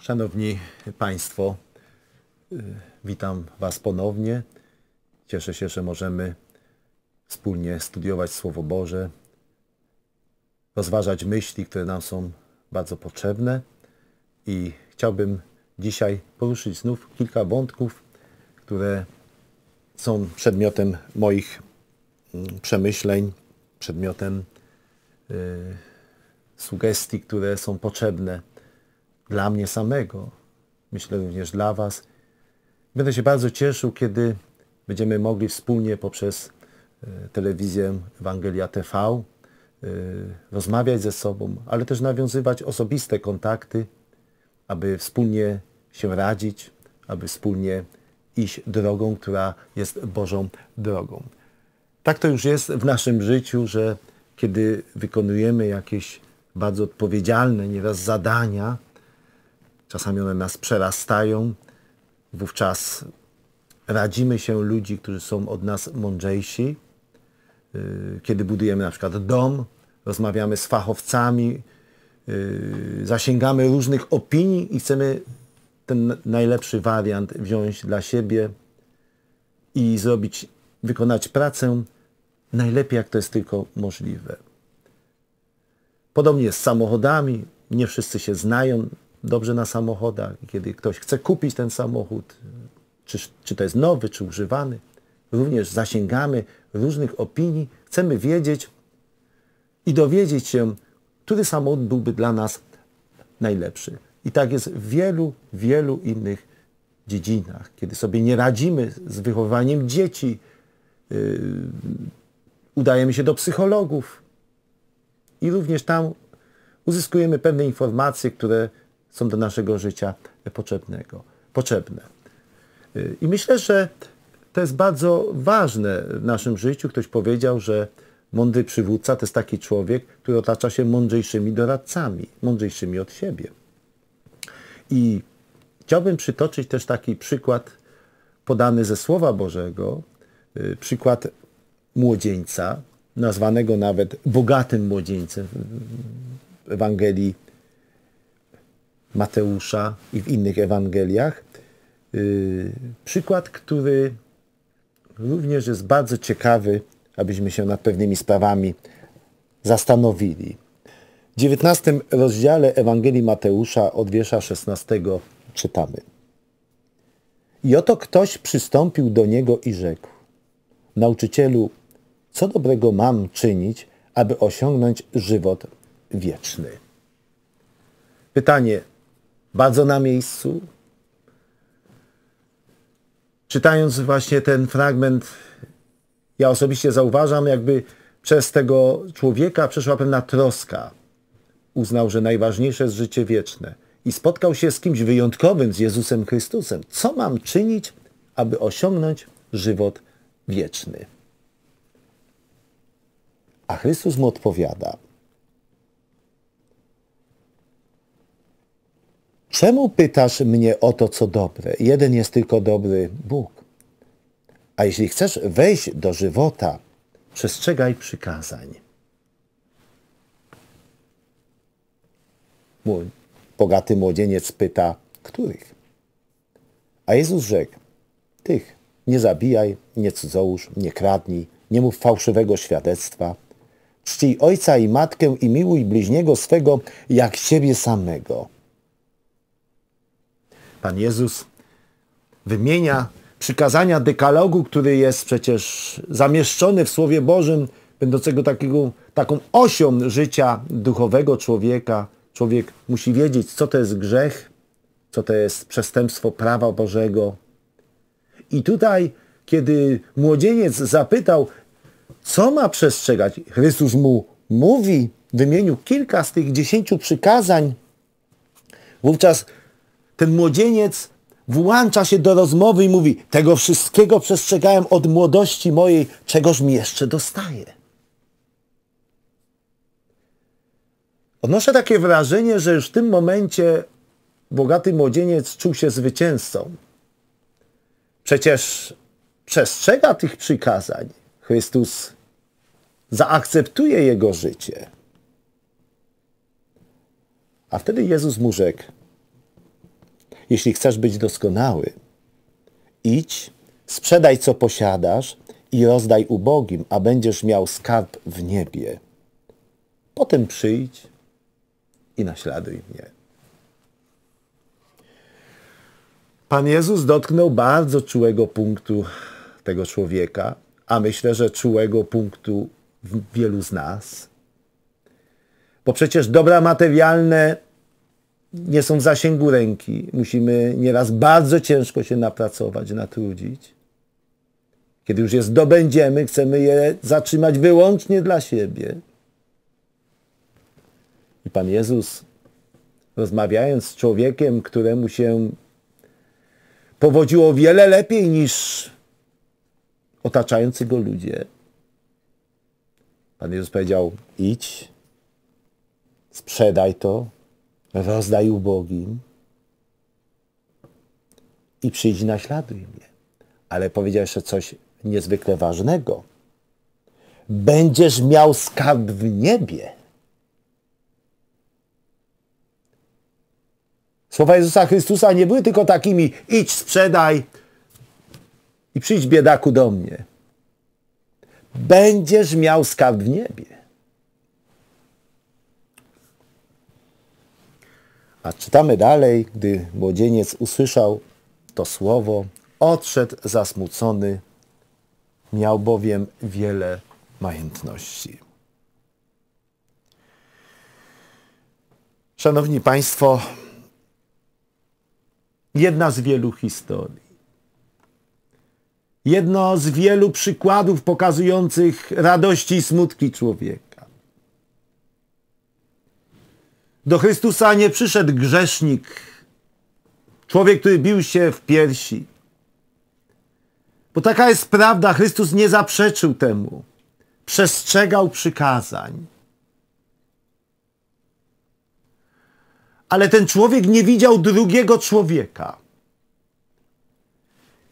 Szanowni Państwo, y, witam Was ponownie. Cieszę się, że możemy wspólnie studiować Słowo Boże, rozważać myśli, które nam są bardzo potrzebne i chciałbym dzisiaj poruszyć znów kilka wątków, które są przedmiotem moich mm, przemyśleń, przedmiotem y, sugestii, które są potrzebne dla mnie samego, myślę również dla Was. Będę się bardzo cieszył, kiedy będziemy mogli wspólnie poprzez e, telewizję Ewangelia TV e, rozmawiać ze sobą, ale też nawiązywać osobiste kontakty, aby wspólnie się radzić, aby wspólnie iść drogą, która jest Bożą drogą. Tak to już jest w naszym życiu, że kiedy wykonujemy jakieś bardzo odpowiedzialne nieraz zadania, czasami one nas przerastają, wówczas radzimy się ludzi, którzy są od nas mądrzejsi. Y, kiedy budujemy na przykład dom, rozmawiamy z fachowcami, y, zasięgamy różnych opinii i chcemy ten najlepszy wariant wziąć dla siebie i zrobić, wykonać pracę najlepiej, jak to jest tylko możliwe. Podobnie z samochodami. Nie wszyscy się znają dobrze na samochodach. Kiedy ktoś chce kupić ten samochód, czy, czy to jest nowy, czy używany, również zasięgamy różnych opinii. Chcemy wiedzieć i dowiedzieć się, który samochód byłby dla nas najlepszy. I tak jest w wielu, wielu innych dziedzinach. Kiedy sobie nie radzimy z wychowywaniem dzieci, yy, udajemy się do psychologów, i również tam uzyskujemy pewne informacje, które są do naszego życia potrzebnego, potrzebne. I myślę, że to jest bardzo ważne w naszym życiu. Ktoś powiedział, że mądry przywódca to jest taki człowiek, który otacza się mądrzejszymi doradcami, mądrzejszymi od siebie. I chciałbym przytoczyć też taki przykład podany ze Słowa Bożego, y, przykład młodzieńca, nazwanego nawet bogatym młodzieńcem w Ewangelii Mateusza i w innych Ewangeliach. Y, przykład, który również jest bardzo ciekawy, abyśmy się nad pewnymi sprawami zastanowili. W 19 rozdziale Ewangelii Mateusza od wiersza 16 czytamy. I oto ktoś przystąpił do niego i rzekł: Nauczycielu, co dobrego mam czynić, aby osiągnąć żywot wieczny? Pytanie bardzo na miejscu. Czytając właśnie ten fragment, ja osobiście zauważam, jakby przez tego człowieka przeszła pewna troska. Uznał, że najważniejsze jest życie wieczne i spotkał się z kimś wyjątkowym, z Jezusem Chrystusem. Co mam czynić, aby osiągnąć żywot wieczny? A Chrystus mu odpowiada: Czemu pytasz mnie o to, co dobre? Jeden jest tylko dobry Bóg. A jeśli chcesz wejść do żywota, przestrzegaj przykazań. Bogaty młodzieniec pyta, których? A Jezus rzekł, tych, nie zabijaj, nie cudzołóż, nie kradnij, nie mów fałszywego świadectwa, czcij ojca i matkę i miłuj bliźniego swego jak siebie samego. Pan Jezus wymienia przykazania dekalogu, który jest przecież zamieszczony w Słowie Bożym, będącego takiego, taką osią życia duchowego człowieka. Człowiek musi wiedzieć, co to jest grzech, co to jest przestępstwo prawa Bożego. I tutaj, kiedy młodzieniec zapytał, co ma przestrzegać? Chrystus mu mówi, wymienił kilka z tych dziesięciu przykazań. Wówczas ten młodzieniec włącza się do rozmowy i mówi, tego wszystkiego przestrzegałem od młodości mojej, czegoż mi jeszcze dostaje. Odnoszę takie wrażenie, że już w tym momencie bogaty młodzieniec czuł się zwycięzcą. Przecież przestrzega tych przykazań. Chrystus zaakceptuje jego życie. A wtedy Jezus mu rzekł, Jeśli chcesz być doskonały, idź, sprzedaj co posiadasz i rozdaj ubogim, a będziesz miał skarb w niebie. Potem przyjdź i naśladuj mnie. Pan Jezus dotknął bardzo czułego punktu tego człowieka, a myślę, że czułego punktu wielu z nas. Bo przecież dobra materialne nie są w zasięgu ręki. Musimy nieraz bardzo ciężko się napracować, natrudzić. Kiedy już je zdobędziemy, chcemy je zatrzymać wyłącznie dla siebie. I Pan Jezus, rozmawiając z człowiekiem, któremu się powodziło wiele lepiej niż otaczający go ludzie, Pan Jezus powiedział: idź, sprzedaj to, rozdaj ubogim i przyjdź naśladuj mnie. Ale powiedział jeszcze coś niezwykle ważnego. Będziesz miał skarb w niebie. Słowa Jezusa Chrystusa nie były tylko takimi idź, sprzedaj i przyjdź biedaku do mnie. Będziesz miał skarb w niebie. A czytamy dalej, gdy młodzieniec usłyszał to słowo, odszedł zasmucony, miał bowiem wiele majątności. Szanowni Państwo, jedna z wielu historii. Jedno z wielu przykładów pokazujących radości i smutki człowieka. Do Chrystusa nie przyszedł grzesznik, człowiek, który bił się w piersi. Bo taka jest prawda, Chrystus nie zaprzeczył temu. Przestrzegał przykazań. Ale ten człowiek nie widział drugiego człowieka.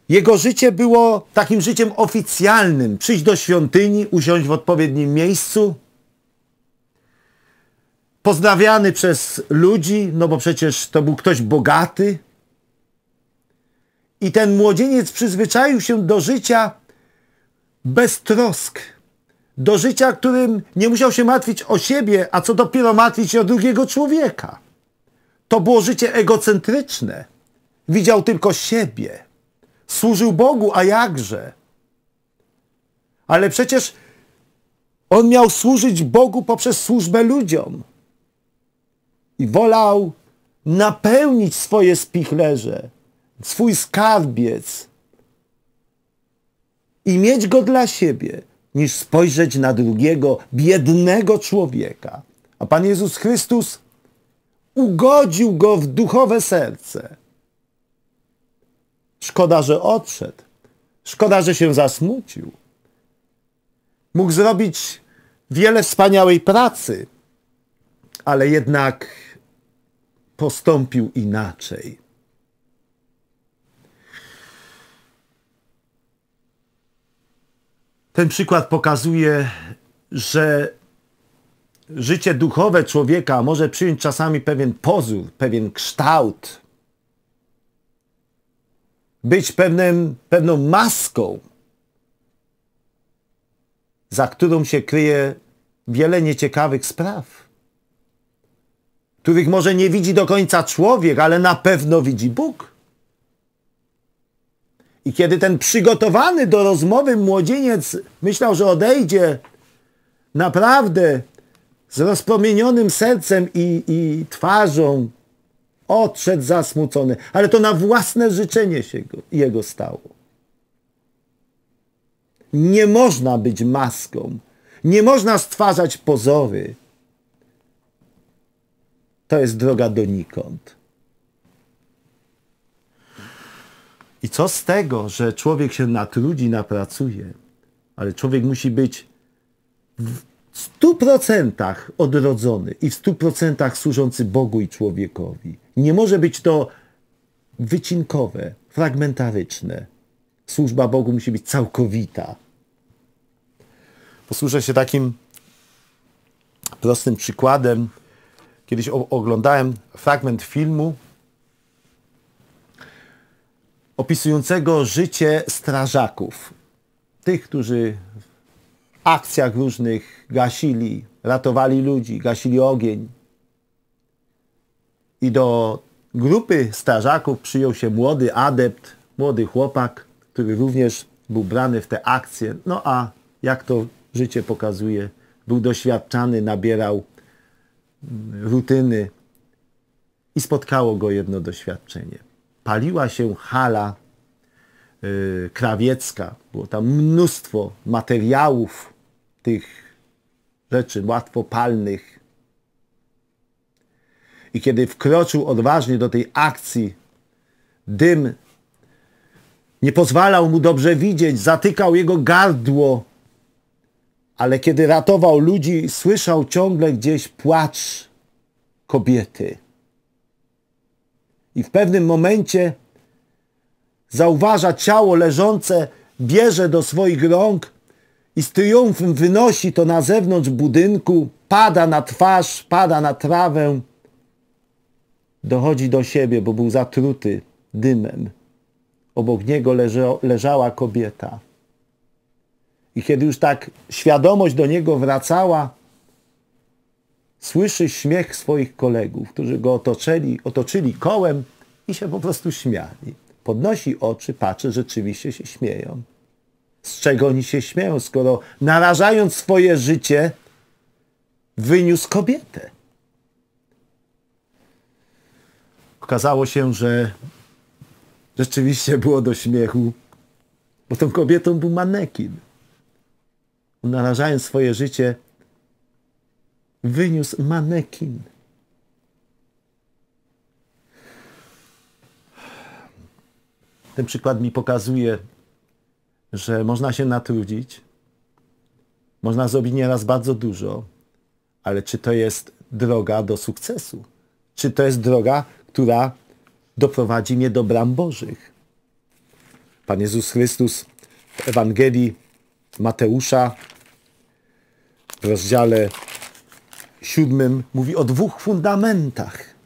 Jego życie było takim życiem oficjalnym. Przyjść do świątyni, usiąść w odpowiednim miejscu. Pozdrawiany przez ludzi, no bo przecież to był ktoś bogaty. I ten młodzieniec przyzwyczaił się do życia bez trosk. Do życia, którym nie musiał się martwić o siebie, a co dopiero martwić się o drugiego człowieka. To było życie egocentryczne. Widział tylko siebie. Służył Bogu, a jakże? Ale przecież on miał służyć Bogu poprzez służbę ludziom. I wolał napełnić swoje spichlerze, swój skarbiec i mieć go dla siebie, niż spojrzeć na drugiego, biednego człowieka. A Pan Jezus Chrystus ugodził go w duchowe serce. Szkoda, że odszedł. Szkoda, że się zasmucił. Mógł zrobić wiele wspaniałej pracy, ale jednak postąpił inaczej. Ten przykład pokazuje, że życie duchowe człowieka może przyjąć czasami pewien pozór, pewien kształt, być pewnym, pewną maską, za którą się kryje wiele nieciekawych spraw, których może nie widzi do końca człowiek, ale na pewno widzi Bóg. I kiedy ten przygotowany do rozmowy młodzieniec myślał, że odejdzie naprawdę z rozpromienionym sercem i, i twarzą, odszedł zasmucony, ale to na własne życzenie się go, jego stało. Nie można być maską, nie można stwarzać pozory. To jest droga donikąd. I co z tego, że człowiek się natrudzi, napracuje, ale człowiek musi być w stu procentach odrodzony i w stu procentach służący Bogu i człowiekowi. Nie może być to wycinkowe, fragmentaryczne. Służba Bogu musi być całkowita. Posłużę się takim prostym przykładem. Kiedyś oglądałem fragment filmu opisującego życie strażaków. Tych, którzy w akcjach różnych gasili, ratowali ludzi, gasili ogień. I do grupy strażaków przyjął się młody adept, młody chłopak, który również był brany w te akcje. No a jak to życie pokazuje, był doświadczany, nabierał rutyny i spotkało go jedno doświadczenie. Paliła się hala yy, krawiecka, było tam mnóstwo materiałów tych rzeczy łatwopalnych. I kiedy wkroczył odważnie do tej akcji, dym nie pozwalał mu dobrze widzieć, zatykał jego gardło, ale kiedy ratował ludzi, słyszał ciągle gdzieś płacz kobiety. I w pewnym momencie zauważa ciało leżące, bierze do swoich rąk i z triumfem wynosi to na zewnątrz budynku, pada na twarz, pada na trawę, dochodzi do siebie, bo był zatruty dymem. Obok niego leżała kobieta. I kiedy już tak świadomość do niego wracała, słyszy śmiech swoich kolegów, którzy go otoczyli, otoczyli kołem i się po prostu śmiali. Podnosi oczy, patrzy, rzeczywiście się śmieją. Z czego oni się śmieją, skoro narażając swoje życie, wyniósł kobietę? Okazało się, że rzeczywiście było do śmiechu, bo tą kobietą był manekin. Narażając swoje życie, wyniósł manekin. Ten przykład mi pokazuje, że można się natrudzić, można zrobić nieraz bardzo dużo, ale czy to jest droga do sukcesu? Czy to jest droga, która doprowadzi mnie do bram Bożych? Pan Jezus Chrystus w Ewangelii Mateusza w rozdziale siódmym mówi o dwóch fundamentach.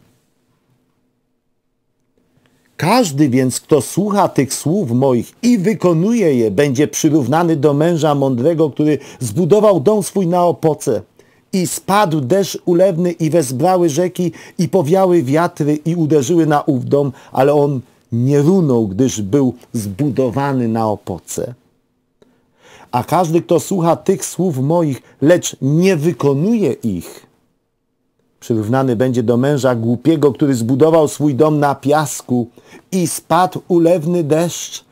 Każdy więc, kto słucha tych słów moich i wykonuje je, będzie przyrównany do męża mądrego, który zbudował dom swój na opoce. I spadł deszcz ulewny i wezbrały rzeki i powiały wiatry i uderzyły na ów dom, ale on nie runął, gdyż był zbudowany na opoce. A każdy, kto słucha tych słów moich, lecz nie wykonuje ich, przyrównany będzie do męża głupiego, który zbudował swój dom na piasku i spadł ulewny deszcz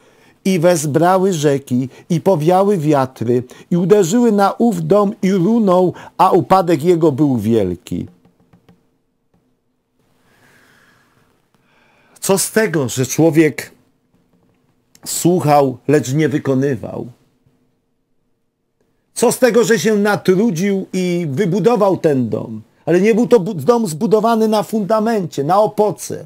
i wezbrały rzeki i powiały wiatry i uderzyły na ów dom i runął, a upadek jego był wielki. Co z tego, że człowiek słuchał, lecz nie wykonywał? Co z tego, że się natrudził i wybudował ten dom? Ale nie był to dom zbudowany na fundamencie, na opoce.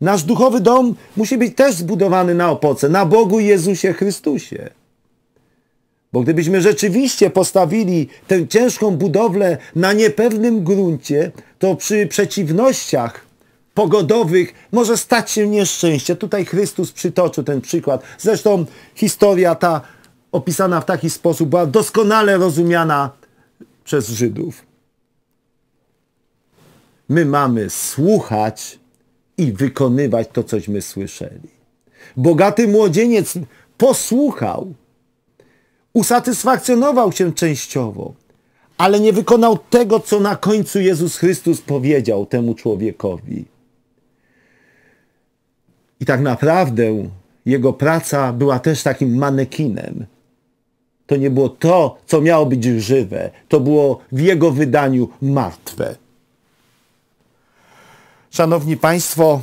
Nasz duchowy dom musi być też zbudowany na opoce, na Bogu Jezusie Chrystusie. Bo gdybyśmy rzeczywiście postawili tę ciężką budowlę na niepewnym gruncie, to przy przeciwnościach pogodowych może stać się nieszczęście. Tutaj Chrystus przytoczył ten przykład. Zresztą historia ta opisana w taki sposób była doskonale rozumiana przez Żydów. My mamy słuchać i wykonywać to, cośmy słyszeli. Bogaty młodzieniec posłuchał, usatysfakcjonował się częściowo, ale nie wykonał tego, co na końcu Jezus Chrystus powiedział temu człowiekowi. I tak naprawdę jego praca była też takim manekinem. To nie było to, co miało być żywe. To było w jego wydaniu martwe. Szanowni Państwo,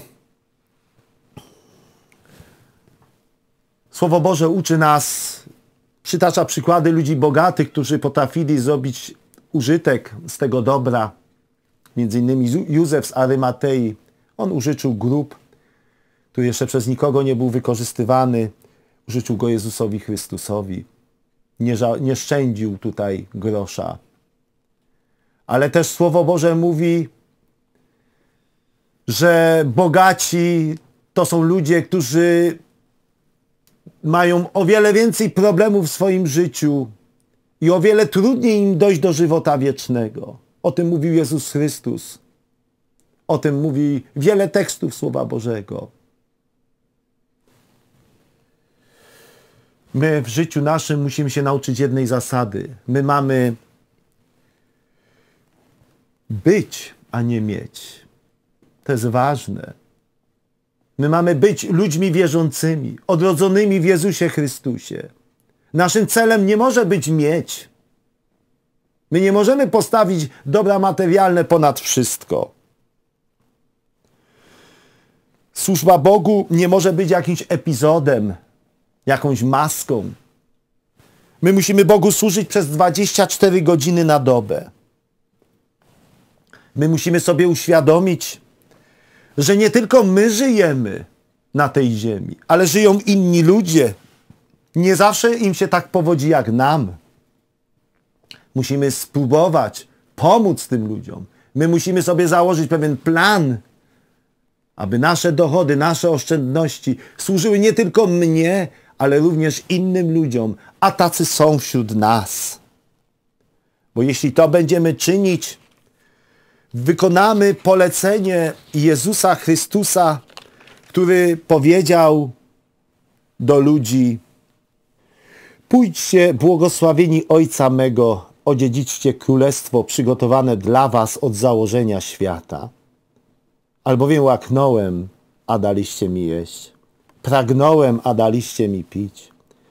Słowo Boże uczy nas, przytacza przykłady ludzi bogatych, którzy potrafili zrobić użytek z tego dobra. Między innymi Józef z Arymatei. On użyczył grób, który jeszcze przez nikogo nie był wykorzystywany. Użyczył go Jezusowi Chrystusowi. Nie, nie szczędził tutaj grosza. Ale też Słowo Boże mówi, że bogaci to są ludzie, którzy mają o wiele więcej problemów w swoim życiu i o wiele trudniej im dojść do żywota wiecznego. O tym mówił Jezus Chrystus. O tym mówi wiele tekstów Słowa Bożego. My w życiu naszym musimy się nauczyć jednej zasady. My mamy być, a nie mieć. To jest ważne. My mamy być ludźmi wierzącymi, odrodzonymi w Jezusie Chrystusie. Naszym celem nie może być mieć. My nie możemy postawić dobra materialne ponad wszystko. Służba Bogu nie może być jakimś epizodem, jakąś maską. My musimy Bogu służyć przez 24 godziny na dobę. My musimy sobie uświadomić, że nie tylko my żyjemy na tej ziemi, ale żyją inni ludzie. Nie zawsze im się tak powodzi jak nam. Musimy spróbować pomóc tym ludziom. My musimy sobie założyć pewien plan, aby nasze dochody, nasze oszczędności służyły nie tylko mnie, ale również innym ludziom, a tacy są wśród nas. Bo jeśli to będziemy czynić, wykonamy polecenie Jezusa Chrystusa, który powiedział do ludzi: Pójdźcie, błogosławieni Ojca mego, odziedziczcie królestwo przygotowane dla was od założenia świata. Albowiem łaknąłem, a daliście mi jeść. Pragnąłem, a daliście mi pić.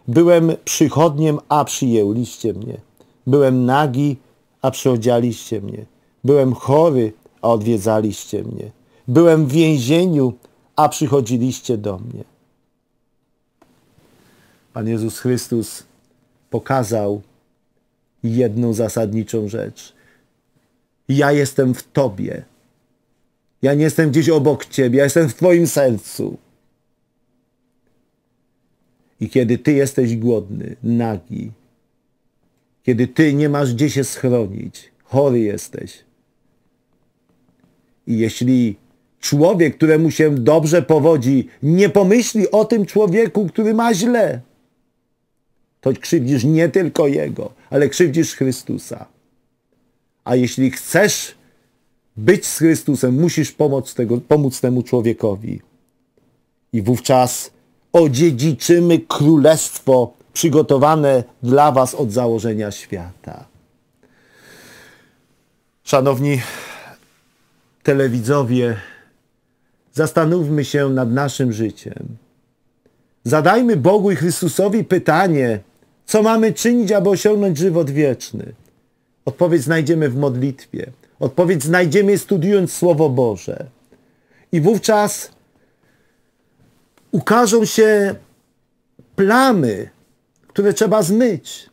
Byłem przychodniem, a przyjęliście mnie. Byłem nagi, a przyodzialiście mnie. Byłem chory, a odwiedzaliście mnie. Byłem w więzieniu, a przychodziliście do mnie. Pan Jezus Chrystus pokazał jedną zasadniczą rzecz. Ja jestem w Tobie. Ja nie jestem gdzieś obok Ciebie, ja jestem w Twoim sercu. I kiedy Ty jesteś głodny, nagi, kiedy Ty nie masz gdzie się schronić, chory jesteś, i jeśli człowiek, któremu się dobrze powodzi, nie pomyśli o tym człowieku, który ma źle, to krzywdzisz nie tylko Jego, ale krzywdzisz Chrystusa. A jeśli chcesz być z Chrystusem, musisz pomóc, tego, pomóc temu człowiekowi. I wówczas odziedziczymy królestwo przygotowane dla Was od założenia świata. Szanowni telewidzowie, zastanówmy się nad naszym życiem. Zadajmy Bogu i Chrystusowi pytanie, co mamy czynić, aby osiągnąć żywot wieczny. Odpowiedź znajdziemy w modlitwie. Odpowiedź znajdziemy studiując Słowo Boże. I wówczas ukażą się plamy, które trzeba zmyć.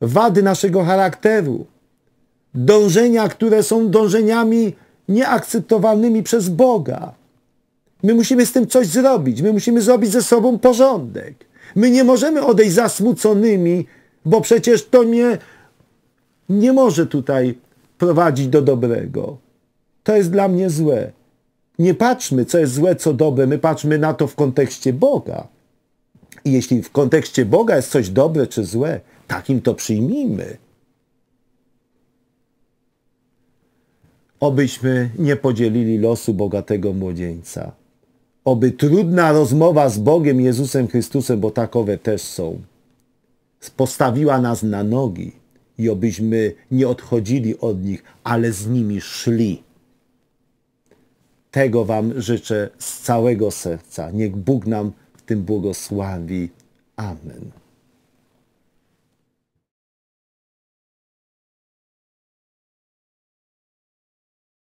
Wady naszego charakteru. Dążenia, które są dążeniami nieakceptowalnymi przez Boga. My musimy z tym coś zrobić. My musimy zrobić ze sobą porządek. My nie możemy odejść zasmuconymi, bo przecież to nie, nie może tutaj prowadzić do dobrego. To jest dla mnie złe. Nie patrzmy, co jest złe, co dobre. My patrzmy na to w kontekście Boga. I jeśli w kontekście Boga jest coś dobre czy złe, takim to przyjmijmy. Obyśmy nie podzielili losu bogatego młodzieńca. Oby trudna rozmowa z Bogiem Jezusem Chrystusem, bo takowe też są, postawiła nas na nogi i obyśmy nie odchodzili od nich, ale z nimi szli. Tego Wam życzę z całego serca. Niech Bóg nam w tym błogosławi. Amen.